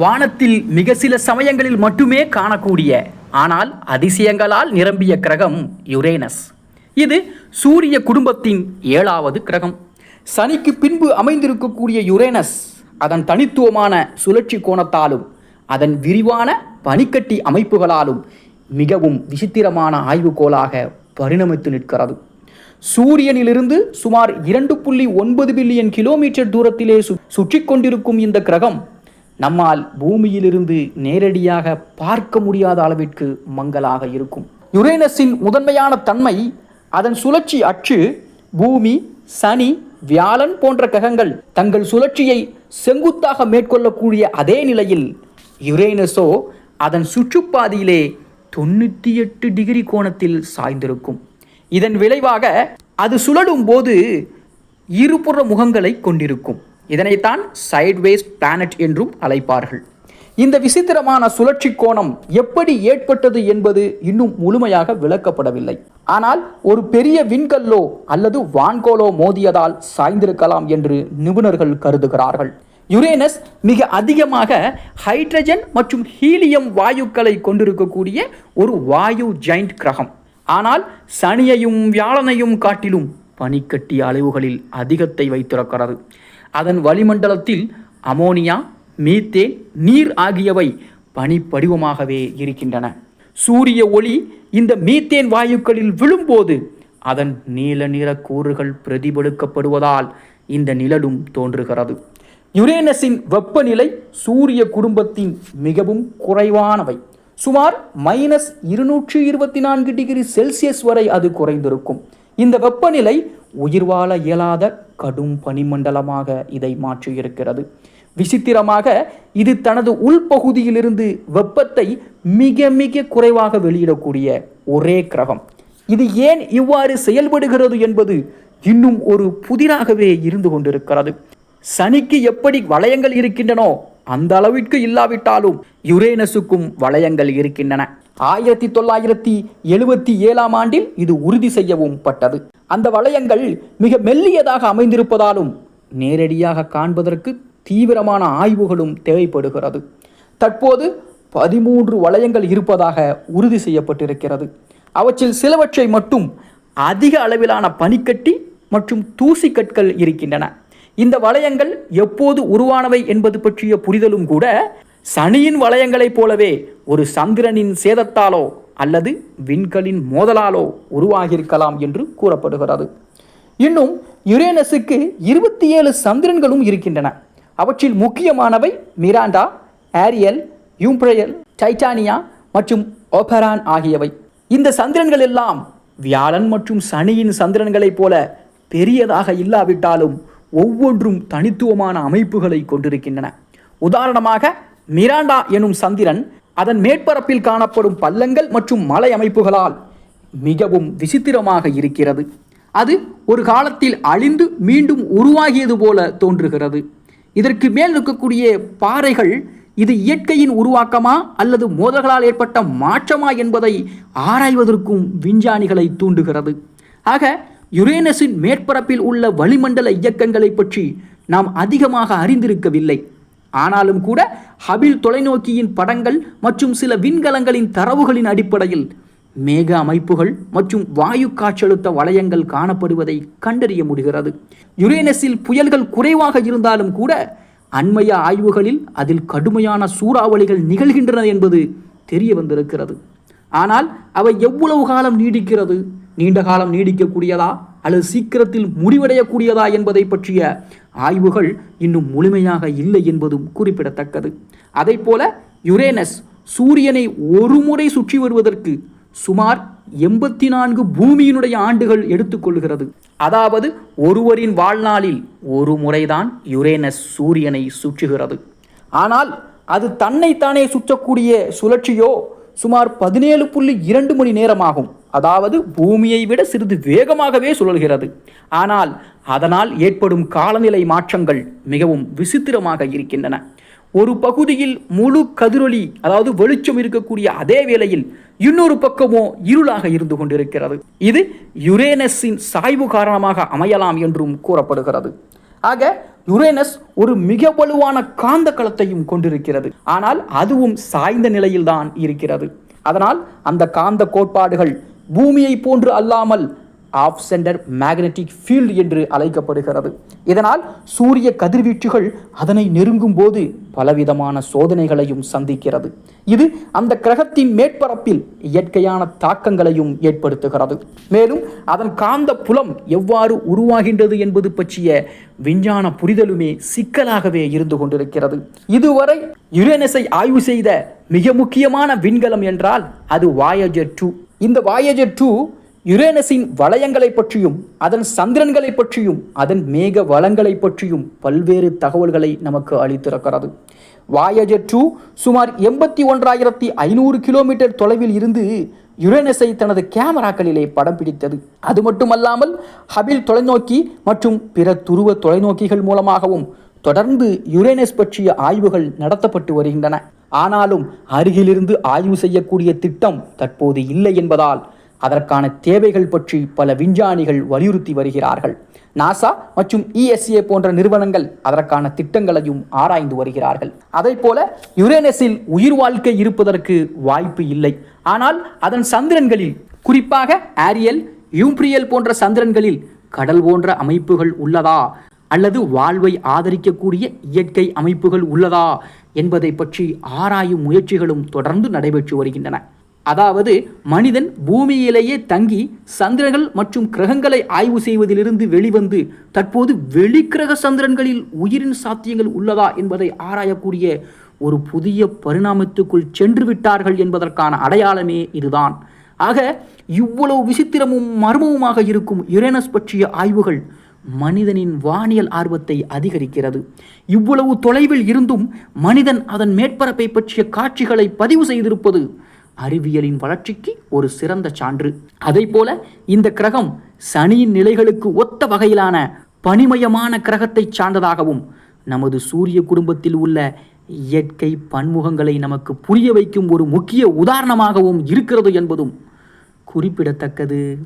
வானத்தில் மிக சில சமயங்களில் மட்டுமே காணக்கூடிய ஆனால் அதிசயங்களால் நிரம்பிய கிரகம் யுரேனஸ். இது சூரிய குடும்பத்தின் ஏழாவது கிரகம். சனிக்கு பின்பு அமைந்திருக்கக்கூடிய யுரேனஸ் அதன் தனித்துவமான சுழற்சி கோணத்தாலும் அதன் விரிவான பனிக்கட்டி அமைப்புகளாலும் மிகவும் விசித்திரமான ஆய்வுகோளாக பரிணமித்து நிற்கிறது. சூரியனிலிருந்து சுமார் இரண்டு புள்ளி ஒன்பது பில்லியன் கிலோமீட்டர் தூரத்திலே சு சுற்றி கொண்டிருக்கும் இந்த கிரகம் நம்மால் பூமியிலிருந்து நேரடியாக பார்க்க முடியாத அளவிற்கு மங்கலாக இருக்கும். யுரேனஸின் முதன்மையான தன்மை அதன் சுழற்சி அச்சு பூமி சனி வியாழன் போன்ற கிரகங்கள் தங்கள் சுழற்சியை செங்குத்தாக மேற்கொள்ளக்கூடிய அதே நிலையில் யுரேனஸோ அதன் சுற்றுப்பாதையிலே தொண்ணூற்றி எட்டு டிகிரி கோணத்தில் சாய்ந்திருக்கும். இதன் விளைவாக அது சுழலும் போது இருபுற முகங்களை கொண்டிருக்கும். இதனைத்தான் சைட்வேஸ் பிளானட் என்றும் அழைப்பார்கள். இந்த விசித்திரமான சுழற்சி கோணம் எப்படி ஏற்பட்டது என்பது இன்னும் முழுமையாக விளக்கப்படவில்லை. ஆனால் ஒரு பெரிய விண்கல்லோ அல்லது வான்கோலோ மோதியதால் சாய்ந்திருக்கலாம் என்று நிபுணர்கள் கருதுகிறார்கள். யுரேனஸ் மிக அதிகமாக ஹைட்ரஜன் மற்றும் ஹீலியம் வாயுக்களை கொண்டிருக்கக்கூடிய ஒரு வாயு ஜெயிண்ட் கிரகம். ஆனால் சனியையும் வியாழனையும் காட்டிலும் பனிக்கட்டி அளவுகளில் அதிகத்தை வைத்திருக்கிறது. அதன் வளிமண்டலத்தில் அமோனியா மீத்தேன் நீர் ஆகியவை பனிப்படிவமாகவே இருக்கின்றன. சூரிய ஒளி இந்த மீத்தேன் வாயுக்களில் விழும்போது அதன் நீல நிற கூறுகள் பிரதிபலிக்கப்படுவதால் இந்த நிழலும் தோன்றுகிறது. யுரேனஸின் வெப்பநிலை சூரிய குடும்பத்தின் மிகவும் குறைவானவை. சுமார் மைனஸ் இருநூற்றி இருபத்தி நான்கு டிகிரி செல்சியஸ் வரை அது குறைந்திருக்கும். இந்த வெப்பநிலை உயிர் வாழ இயலாத கடும் பனிமண்டலமாக இதை மாற்றியிருக்கிறது. விசித்திரமாக இது தனது உள்பகுதியிலிருந்து வெப்பத்தை மிக மிக குறைவாக வெளியிடக்கூடிய ஒரே கிரகம். இது ஏன் இவ்வாறு செயல்படுகிறது என்பது இன்னும் ஒரு புதிராகவே இருந்து கொண்டிருக்கிறது. சனிக்கு எப்படி வளையங்கள் இருக்கின்றனோ அந்த அளவிற்கு இல்லாவிட்டாலும் யுரேனஸுக்கும் வளையங்கள் இருக்கின்றன. ஆயிரத்தி தொள்ளாயிரத்தி எழுபத்தி ஏழாம் ஆண்டில் இது உறுதி செய்யவும் பட்டது. அந்த வளையங்கள் மிக மெல்லியதாக அமைந்திருப்பதாலும் நேரடியாக காண்பதற்கு தீவிரமான ஆய்வுகளும் தேவைப்படுகிறது. தற்போது பதிமூன்று வளையங்கள் இருப்பதாக உறுதி செய்யப்பட்டிருக்கிறது. அவற்றில் சிலவற்றை மட்டும் அதிக அளவிலான பனிக்கட்டி மற்றும் தூசிக்கற்கள் இருக்கின்றன. இந்த வளையங்கள் எப்போது உருவானவை என்பது பற்றிய புரிதலும் கூட சனியின் வளையங்களைப் போலவே ஒரு சந்திரனின் சேதத்தாலோ அல்லது விண்கலின் மோதலாலோ உருவாகியிருக்கலாம் என்று கூறப்படுகிறது. இன்னும் யுரேனஸுக்கு இருபத்தி ஏழு சந்திரன்களும் இருக்கின்றன. அவற்றில் முக்கியமானவை மிராண்டா ஆரியல் யூம்ப்ரையல் டைட்டானியா மற்றும் ஓபரான் ஆகியவை. இந்த சந்திரன்கள் எல்லாம் வியாழன் மற்றும் சனியின் சந்திரன்களைப் போல பெரியதாக இல்லாவிட்டாலும் ஒவ்வொன்றும் தனித்துவமான அமைப்புகளை கொண்டிருக்கின்றன. உதாரணமாக மிராண்டா எனும் சந்திரன் அதன் மேற்பரப்பில் காணப்படும் பள்ளங்கள் மற்றும் மலை அமைப்புகளால் மிகவும் விசித்திரமாக இருக்கிறது. அது ஒரு காலத்தில் அழிந்து மீண்டும் உருவாகியது போல தோன்றுகிறது. இதற்கு மேல் இருக்கக்கூடிய பாறைகள் இது இயற்கையின் உருவாக்கமா அல்லது மோதல்களால் ஏற்பட்ட மாற்றமா என்பதை ஆராய்வதற்கும் விஞ்ஞானிகளை தூண்டுகிறது. ஆக யுரேனஸின் மேற்பரப்பில் உள்ள வளிமண்டல இயக்கங்களை பற்றி நாம் அதிகமாக அறிந்திருக்கவில்லை. ஆனாலும் கூட ஹபில் தொலைநோக்கியின் படங்கள் மற்றும் சில விண்கலங்களின் தரவுகளின் அடிப்படையில் மேக அமைப்புகள் மற்றும் வாயு காற்றழுத்த வளையங்கள் காணப்படுவதை கண்டறிய முடிகிறது. யுரேனஸில் புயல்கள் குறைவாக இருந்தாலும் கூட அண்மைய ஆய்வுகளில் அதில் கடுமையான சூறாவளிகள் நிகழ்கின்றன என்பது தெரிய வந்திருக்கிறது ஆனால் அவை எவ்வளவு காலம் நீடிக்கிறது? நீண்ட காலம் நீடிக்கக்கூடியதா அல்லது சீக்கிரத்தில் முடிவடையக்கூடியதா என்பதை பற்றிய ஆய்வுகள் இன்னும் முழுமையாக இல்லை என்பதும் குறிப்பிடத்தக்கது. அதை போல யுரேனஸ் சூரியனை ஒரு முறை சுற்றி வருவதற்கு சுமார் எண்பத்தி நான்கு பூமியினுடைய ஆண்டுகள் எடுத்துக்கொள்கிறது அதாவது ஒருவரின் வாழ்நாளில் ஒரு முறைதான் யுரேனஸ் சூரியனை சுற்றுகிறது. ஆனால் அது தன்னைத்தானே சுற்றக்கூடிய சுழற்சியோ சுமார் பதினேழு புள்ளி இரண்டு மணி நேரமாகும். அதாவது பூமியை விட சிறிது வேகமாகவே சுழல்கிறது. ஆனால் அதனால் ஏற்படும் காலநிலை மாற்றங்கள் மிகவும் விசித்திரமாக இருக்கின்றன. ஒரு பகுதியில் முழு கதிரொலி அதாவது வெளிச்சம் இருக்கக்கூடிய அதே வேளையில் இன்னொரு பக்கமோ இருளாக இருந்து கொண்டிருக்கிறது. இது யுரேனஸின் சாய்வு காரணமாக அமையலாம் என்றும் கூறப்படுகிறது. ஆக யுரேனஸ் ஒரு மிக வலுவான காந்த களத்தையும் கொண்டிருக்கிறது. ஆனால் அதுவும் சாய்ந்த நிலையில்தான் இருக்கிறது. அதனால் அந்த காந்த கோட்பாடுகள் பூமியை போன்று அல்லாமல் ஆஃப் சென்டர் மேக்னெட்டிக் ஃபீல்டு என்று அழைக்கப்படுகிறது. இதனால் சூரிய கதிர்வீச்சுகள் அதனை நெருங்கும் போது பலவிதமான சோதனைகளையும் சந்திக்கிறது. இது அந்த கிரகத்தின் மேற்பரப்பில் இயற்கையான தாக்கங்களையும் ஏற்படுத்துகிறது. மேலும் அதன் காந்த புலம் எவ்வாறு உருவாகின்றது என்பது பற்றிய விஞ்ஞான புரிதலுமே சிக்கலாகவே இருந்து கொண்டிருக்கிறது. இதுவரை யுரேனஸை ஆய்வு செய்த மிக முக்கியமான விண்கலம் என்றால் அது வாயஜர் டூ இந்த வாயேஜர் டூ யுரேனஸின் வளையங்களை பற்றியும் அதன் சந்திரன்களை பற்றியும் அதன் மேக வளங்களை பற்றியும் பல்வேறு தகவல்களை நமக்கு அளித்திருக்கிறது. வாயேஜர் டூ சுமார் எண்பத்தி ஒன்றாயிரத்தி ஐநூறு கிலோமீட்டர் தொலைவில் இருந்து யுரேனஸை தனது கேமராக்களிலே படம் பிடித்தது. அது மட்டுமல்லாமல் ஹபில் தொலைநோக்கி மற்றும் பிற துருவ தொலைநோக்கிகள் மூலமாகவும் தொடர்ந்து யுரேனஸ் பற்றிய ஆய்வுகள் நடத்தப்பட்டு வருகின்றன. ஆனாலும் அருகிலிருந்து ஆய்வு செய்யக்கூடிய திட்டம் தற்போது இல்லை என்பதால் அதற்கான தேவைகள் பற்றி பல விஞ்ஞானிகள் வலியுறுத்தி வருகிறார்கள். நாசா மற்றும் இஎஸ்ஏ போன்ற நிறுவனங்கள் அதற்கான திட்டங்களையும் ஆராய்ந்து வருகிறார்கள். அதை போல யுரேனஸில் உயிர் வாழ்க்கை இருப்பதற்கு வாய்ப்பு இல்லை. ஆனால் அதன் சந்திரன்களில் குறிப்பாக ஆரியல் யூப்ரியல் போன்ற சந்திரன்களில் கடல் போன்ற அமைப்புகள் உள்ளதா? அல்லது வாழ்வை ஆதரிக்கக்கூடிய இயற்கை அமைப்புகள் உள்ளதா என்பதை பற்றி ஆராயும் முயற்சிகளும் தொடர்ந்து நடைபெற்று வருகின்றன. அதாவது மனிதன் பூமியிலேயே தங்கி சந்திரர்கள் மற்றும் கிரகங்களை ஆய்வு செய்வதிலிருந்து வெளிவந்து தற்போது வெளிக்கிரக சந்திரன்களில் உயிரின் சாத்தியங்கள் உள்ளதா என்பதை ஆராயக்கூடிய ஒரு புதிய பரிணாமத்துக்குள் சென்று விட்டார்கள் என்பதற்கான அடையாளமே இதுதான். ஆக இவ்வளவு விசித்திரமும் மர்மமுமாக இருக்கும் யுரேனஸ் பற்றிய ஆய்வுகள் மனிதனின் வானியல் ஆர்வத்தை அதிகரிக்கிறது. இவ்வளவு தொலைவில் இருந்தும் மனிதன் அதன் மேற்பரப்பை பற்றிய காட்சிகளை பதிவு செய்திருப்பது அறிவியலின் வளர்ச்சிக்கு ஒரு சிறந்த சான்று. அதை போல இந்த கிரகம் சனியின் நிலைகளுக்கு ஒத்த வகையிலான பனிமயமான கிரகத்தை சார்ந்ததாகவும் நமது சூரிய குடும்பத்தில் உள்ள இயற்கை பன்முகங்களை நமக்கு புரிய வைக்கும் ஒரு முக்கிய உதாரணமாகவும் இருக்கிறது என்பதும் குறிப்பிடத்தக்கது.